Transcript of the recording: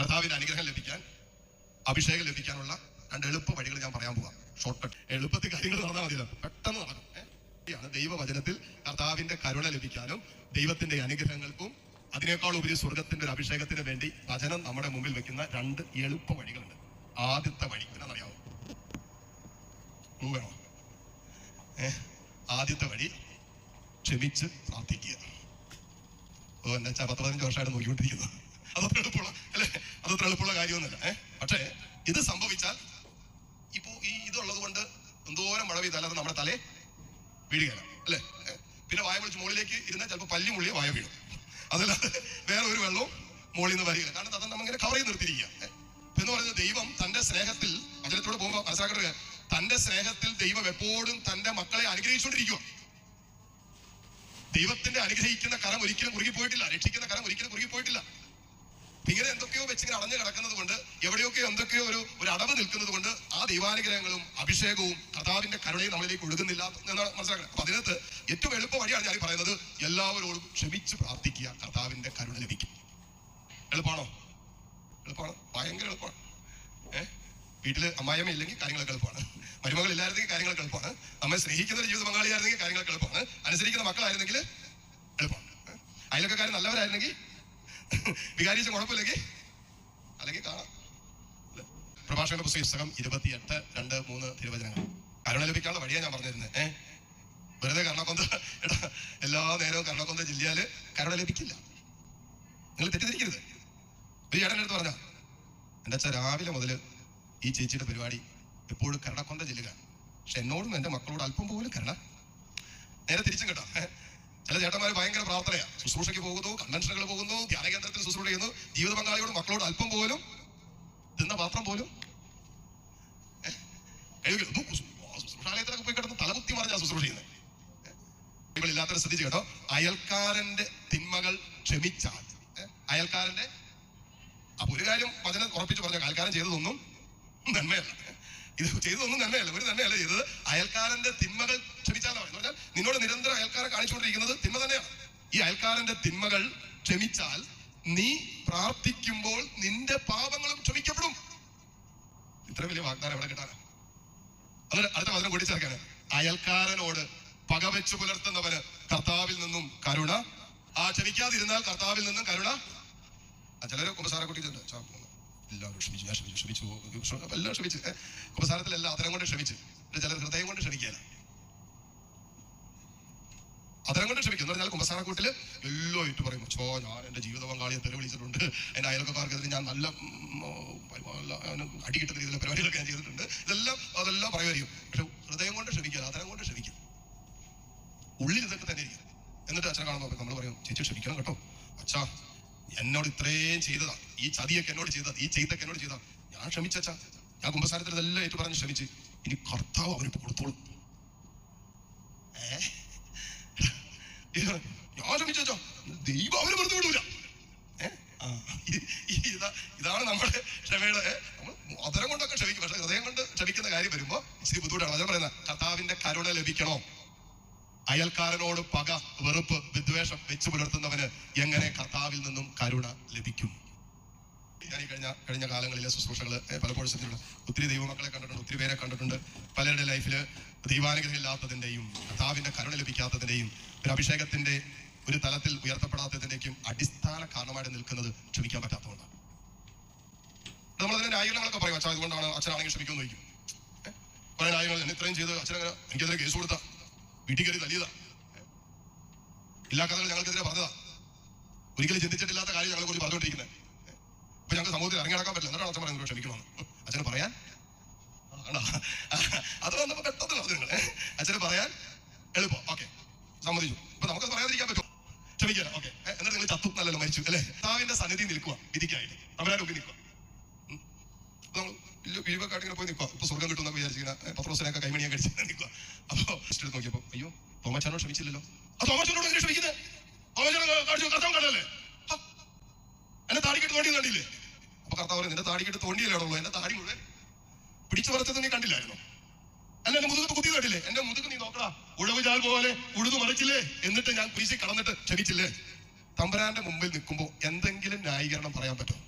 കർത്താവിന്റെ അനുഗ്രഹം ലഭിക്കാൻ അഭിഷേകം ലഭിക്കാനുള്ള രണ്ട് എളുപ്പ വഴികൾ ഞാൻ പറയാൻ പോവാം. ഷോർട്ട് കട്ട് എളുപ്പത്തിൽ കാര്യങ്ങൾ നടന്നാൽ മതിയല്ലോ. പെട്ടെന്ന് നടക്കും. ഏ? ദൈവവചനത്തിൽ കർത്താവിന്റെ കരുണ ലഭിക്കാനും ദൈവത്തിന്റെ അനുഗ്രഹങ്ങൾക്കും അതിനേക്കാൾ ഉപരി സ്വർഗത്തിന്റെ ഒരു അഭിഷേകത്തിന് വേണ്ടി വചനം നമ്മുടെ മുമ്പിൽ വെക്കുന്ന രണ്ട് എളുപ്പ വഴികളുണ്ട്. ആദ്യത്തെ വഴി. എന്നറിയാമോ വേണോ ഏ? ആദ്യത്തെ വഴി ക്ഷമിച്ച് പ്രാർത്ഥിക്കുക. ഓ വെച്ചാൽ പത്ത് പതിനഞ്ച് വർഷമായിട്ട് നോക്കിക്കൊണ്ടിരിക്കുന്നത് അതത്ര എളുപ്പമുള്ള അല്ലേ? അതത്ര എളുപ്പമുള്ള കാര്യമൊന്നുമല്ല. ഏഹ് പക്ഷേ ഇത് സംഭവിച്ചാൽ ഇപ്പോ ഈ ഇതുള്ളത് കൊണ്ട് എന്തോരം മഴ പെയ്താൽ അത് നമ്മുടെ തലേ വീഴുകയാണ് അല്ലേ? പിന്നെ വായ വിളിച്ച് മുകളിലേക്ക് ഇരുന്നാൽ ചിലപ്പോൾ പല്ലി മുള്ളിയ വായ വീഴും. അതല്ലാതെ വേറെ ഒരു വെള്ളവും മുകളിൽ നിന്ന് വരികയില്ല. കാരണം അത് നമ്മിങ്ങനെ കവർ ചെയ്ത് നിർത്തിയിരിക്കുക? എന്ന് പറയുന്നത് ദൈവം തന്റെ സ്നേഹത്തിൽ വചനത്തോട് പോകുമ്പോൾ മനസ്സിലാക്കേണ്ടത് തന്റെ സ്നേഹത്തിൽ ദൈവം എപ്പോഴും തന്റെ മക്കളെ അനുഗ്രഹിച്ചുകൊണ്ടിരിക്കുക. ദൈവത്തിന്റെ അനുഗ്രഹിക്കുന്ന കരം ഒരിക്കലും കുറുകി പോയിട്ടില്ല. രക്ഷിക്കുന്ന കരം ഒരിക്കലും കുറുകി പോയിട്ടില്ല. ഇങ്ങനെ എന്തൊക്കെയോ വെച്ച് ഇങ്ങനെ അടഞ്ഞു കിടക്കുന്നത് കൊണ്ട് എവിടെയൊക്കെ എന്തൊക്കെയോ ഒരു ഒരു അടവ് നിൽക്കുന്നത് കൊണ്ട് ആ ദൈവാനുഗ്രഹങ്ങളും അഭിഷേകവും കർത്താവിന്റെ കരുണയും നമ്മളിലേക്ക് ഒഴുകുന്നില്ല എന്നാണ് മനസ്സിലാക്കുന്നത്. അപ്പൊ അതിനകത്ത് ഏറ്റവും എളുപ്പ വഴിയാണ് ഞാൻ പറയുന്നത് എല്ലാവരോടും ക്ഷമിച്ച് പ്രാർത്ഥിക്കുക കർത്താവിന്റെ കരുണ ലഭിക്കും. എളുപ്പമാണോ എളുപ്പമാണ് ഭയങ്കര എളുപ്പമാണ് ഏഹ് വീട്ടിൽ അമ്മായിയമ്മ ഇല്ലെങ്കിൽ കാര്യങ്ങളൊക്കെ എളുപ്പമാണ് മരുമകൾ ഇല്ലായിരുന്നെങ്കിൽ കാര്യങ്ങളൊക്കെ എളുപ്പമാണ് നമ്മെ സ്നേഹിക്കുന്ന ജീവിത പങ്കാളിയായിരുന്നെങ്കിൽ കാര്യങ്ങളൊക്കെ എളുപ്പമാണ് അനുസരിക്കുന്ന മക്കളായിരുന്നെങ്കിൽ എളുപ്പമാണ് ഏ? കാര്യം നല്ലവരായിരുന്നെങ്കിൽ വികാരിച്ച കുഴപ്പമില്ലെങ്കിൽ അല്ലെങ്കിൽ കാണാം. പ്രഭാഷകന്റെ പുസ്തകം ഇരുപത്തിയെട്ട് രണ്ട് മൂന്ന് തിരുവചനങ്ങൾ. കരുണ ലഭിക്കാനുള്ള വഴിയാണ് ഞാൻ പറഞ്ഞിരുന്നത് ഏഹ് വെറുതെ കർണക്കൊന്ത എടാ എല്ലാ നേരവും കർണക്കൊന്ത ജില്ലയിൽ കരുണ ലഭിക്കില്ല. നിങ്ങൾ തെറ്റിദ്ധരിക്കരുത്. ഒരു ചേട്ടന്റെ അടുത്ത് പറഞ്ഞ എന്റെ അച്ഛൻ രാവിലെ മുതൽ ഈ ചേച്ചിയുടെ പരിപാടി എപ്പോഴും കരുണക്കൊന്ത ജില്ലയാണ് പക്ഷെ എന്നോടും എന്റെ മക്കളോട് അല്പം പോലും കരുണ. നേരെ തിരിച്ചും കേട്ടോ? ചില ചേട്ടന്മാർ ഭയങ്കര പ്രാർത്ഥനയാണ് ശുശ്രൂഷയ്ക്ക് പോകുന്നു കൺവെൻഷനുകൾ പോകുന്നു ധ്യാന കേന്ദ്രത്തിൽ ശുശ്രൂഷ ചെയ്യുന്നു. ജീവിത പങ്കാളിയോട് മക്കളോട് അല്പം പോലും തിന്ന പാത്രം പോലും? ശുശ്രൂഷാലയത്തിലൊക്കെ പോയി കിടന്ന് തലമുത്തി മറിഞ്ഞാ ശുശ്രൂഷ ചെയ്യുന്നത് ഇല്ലാത്തൊരു ശ്രദ്ധിച്ചു കേട്ടോ. അയൽക്കാരന്റെ തിന്മകൾ ക്ഷമിച്ചാൽ. അയൽക്കാരന്റെ അപ്പൊ ഒരു കാര്യം വചനം ഉറപ്പിച്ച് പറഞ്ഞ അയൽക്കാരൻ ചെയ്തതൊന്നും നന്മയല്ല. ഇത് ചെയ്തതൊന്നും നന്മയല്ല ഒരു നന്മയല്ല ചെയ്തത്. അയൽക്കാരന്റെ തിന്മകൾ ക്ഷമിച്ചാലാണ് എന്ന് നിന്നോട് നിരന്തരം അയൽക്കാരെ കാണിച്ചുകൊണ്ടിരിക്കുന്നത് തിന്മ തന്നെയാണ്. ഈ അയൽക്കാരന്റെ തിന്മകൾ ക്ഷമിച്ചാൽ നീ പ്രാർത്ഥിക്കുമ്പോൾ നിന്റെ പാപങ്ങളും ക്ഷമിക്കപ്പെടും. ഇത്ര വലിയ വാഗ്ദാനം എവിടെ കിട്ടാനാ? അതൊരു അടുത്ത വചനം കൂടി ചേർക്കാണ് അയൽക്കാരനോട് പക വെച്ച് പുലർത്തുന്നവന് കർത്താവിൽ നിന്നും കരുണ. ആ ക്ഷമിക്കാതിരുന്നാൽ കർത്താവിൽ നിന്നും കരുണ. ചിലര് കുമ്പസാര കുട്ടിയിട്ടുണ്ട് ചാ, എല്ലാവരും ക്ഷമിച്ചു ഞാൻ ക്ഷമിച്ചു ക്ഷമിച്ചു. ക്ഷ- എല്ലാം ക്ഷമിച്ച്. അവസാനത്തിൽ എല്ലാം അതരം കൊണ്ട് ക്ഷമിച്ച്. ചിലർ ഹൃദയം കൊണ്ട് ക്ഷമിക്കാൻ അതരം കൊണ്ട് ക്ഷമിക്കും. എന്ന് പറഞ്ഞാൽ കുമ്പസാരക്കൂട്ടിൽ എല്ലോ ഇട്ട് പറയും ചോ ഞാൻ എന്റെ ജീവിത പങ്കാളിയെ തെറി വിളിച്ചിട്ടുണ്ട്. എന്റെ അയൽക്കാർക്കെതിരെ ഞാൻ നല്ല അടി കിട്ടുന്ന രീതിയിലുള്ള പരിപാടികളൊക്കെ ഞാൻ ചെയ്തിട്ടുണ്ട്. ഇതെല്ലാം അതെല്ലാം പറയുമായിരിക്കും. പക്ഷെ ഹൃദയം കൊണ്ട് ക്ഷമിക്കുക അതരം കൊണ്ട് ക്ഷമിക്കും. ഉള്ളിൽ ഇതൊക്കെ തന്നെ ഇരിക്കും. എന്നിട്ട് അച്ഛനെ കാണുമ്പോൾ നമ്മൾ പറയും ചേച്ചി ക്ഷമിക്കണം കേട്ടോ. അച്ഛാ എന്നോട് ഇത്രയും ചെയ്തതാ. ഈ ചതിയൊക്കെ എന്നോട് ചെയ്തത്. ഈ ചെയ്തൊക്കെ എന്നോട് ചെയ്താ ഞാൻ ക്ഷമിച്ചാ ഞാൻ കുംഭസാരത്തിൽ ഇതെല്ലാം ഏറ്റു പറഞ്ഞ് ക്ഷമിച്ച്. ഇനി കർത്താവ് അവനിട്ട് കൊടുത്തോളും. ഞാൻ ക്ഷമിച്ചോ ദൈവം അവന് വെറുതെ വിടൂല. ഇതാണ് നമ്മുടെ ക്ഷമയുടെ? നമ്മൾ കൊണ്ടൊക്കെ ക്ഷമിക്കും. പക്ഷെ ഹൃദയം കൊണ്ട് ക്ഷമിക്കുന്ന കാര്യം വരുമ്പോ ഇച്ചിരി ബുദ്ധിമുട്ടാണ്. അതാണ് പറയുന്നത് കർത്താവിന്റെ കരുണ ലഭിക്കണോ? അയൽക്കാരനോട് പക വെറുപ്പ് വിദ്വേഷം വെച്ചു പുലർത്തുന്നവന് എങ്ങനെ കർത്താവിൽ നിന്നും കരുണ ലഭിക്കും? ഞാൻ ഈ കഴിഞ്ഞ കഴിഞ്ഞ കാലങ്ങളിലെ ശുശ്രൂഷകൾ പലപ്പോഴും ശ്രദ്ധിച്ചിട്ടുണ്ട്. ഒത്തിരി ദൈവമക്കളെ കണ്ടിട്ടുണ്ട് ഒത്തിരി പേരെ കണ്ടിട്ടുണ്ട്. പലരുടെ ലൈഫിൽ ദൈവാനുഗ്രഹം ഇല്ലാത്തതിന്റെയും കർത്താവിന്റെ കരുണ ലഭിക്കാത്തതിന്റെയും ഒരു അഭിഷേകത്തിന്റെ ഒരു തലത്തിൽ ഉയർത്തപ്പെടാത്തതിന്റെയും അടിസ്ഥാന കാരണമായിട്ട് നിൽക്കുന്നത് ക്ഷമിക്കാൻ പറ്റാത്തതുകൊണ്ടാണ്. നമ്മളതിന്റെ ന്യായീകരണങ്ങളൊക്കെ പറയും അച്ഛൻ അതുകൊണ്ടാണ് അച്ഛനാണെങ്കിൽ ക്ഷമിക്കുമെന്ന് ചോദിക്കും? പല ഞാൻ ഇത്രയും ചെയ്ത് അച്ഛനങ്ങനെ എനിക്കെതിരെ കേസ് കൊടുത്ത. വീട്ടിൽ കയറി തല്ലിയതാ? എല്ലാ കഥകളും ഞങ്ങൾക്കെതിരെ പറഞ്ഞതാ. ഒരിക്കലും ചിന്തിച്ചിട്ടില്ലാത്ത കാര്യം ഞങ്ങളെ കുറിച്ച് പറഞ്ഞുകൊണ്ടിരിക്കുന്നത് ഇപ്പൊ ഞങ്ങൾക്ക് സമൂഹത്തിൽ ഇറങ്ങി നടക്കാൻ പറ്റില്ല. എന്നിട്ടാണ് അച്ഛൻ പറയുന്നത്? ക്ഷമിക്കണമെന്ന് അച്ഛന് പറയാൻ? അത് വന്നപ്പോ പെട്ടെന്ന് പറഞ്ഞു നിങ്ങളെ. അച്ഛന് പറയാൻ? എളുപ്പം. ഓക്കെ. സമ്മതിച്ചു. ഇപ്പൊ നമുക്കത് പറയാതിരിക്കാൻ പറ്റും ക്ഷമിക്കാം ഓക്കെ. എന്നിട്ട് നിങ്ങൾ ചത്തു നല്ലല്ലോ മരിച്ചു അല്ലേ? താവിന്റെ സന്നിധി നിൽക്കുക വിധിക്കായിട്ട്. അവരാരും ഒക്കെ നിൽക്കുക നമ്മൾ വലിയ വീവൊക്കെ പോയി നിൽക്കുക ഇപ്പൊ സ്വർഗം കിട്ടുന്ന വിചാരിച്ചിങ്ങനെ പത്രോസിനൊക്കെ കൈമണിയൊക്കെ കഴിച്ചിട്ട് നിൽക്കുക എടുത്ത് നോക്കിയപ്പോ അയ്യോ തോമാച്ചാനോട് ക്ഷമിച്ചില്ലല്ലോ. ആ തോമാച്ചാനോട് എങ്ങനെ ക്ഷമിക്കുന്നത് തോമാച്ചാനോ കാണിച്ചു കണ്ടല്ലേ എന്നെ താടിക്കെട്ട് തോണ്ടി കണ്ടില്ലേ? അപ്പൊ കർത്താവ് നിന്റെ താടിക്കെട്ട് തോണ്ടിയല്ലേടോ എന്റെ താടി മുഴുവൻ പിടിച്ചു പറച്ചത് നീ കണ്ടില്ലായിരുന്നു? അല്ല എന്റെ മുതുകത്ത് കുത്തി കണ്ടില്ലേ? എന്റെ മുതുക്ക് നീ നോക്കടാ ഉഴവ് ചാൽ പോലെ ഉഴുതു മറിച്ചില്ലേ? എന്നിട്ട് ഞാൻ കുരിശി കടന്നിട്ട് ക്ഷമിച്ചില്ലേ? തമ്പരാന്റെ മുമ്പിൽ നിൽക്കുമ്പോ എന്തെങ്കിലും ന്യായീകരണം പറയാൻ പറ്റുമോ?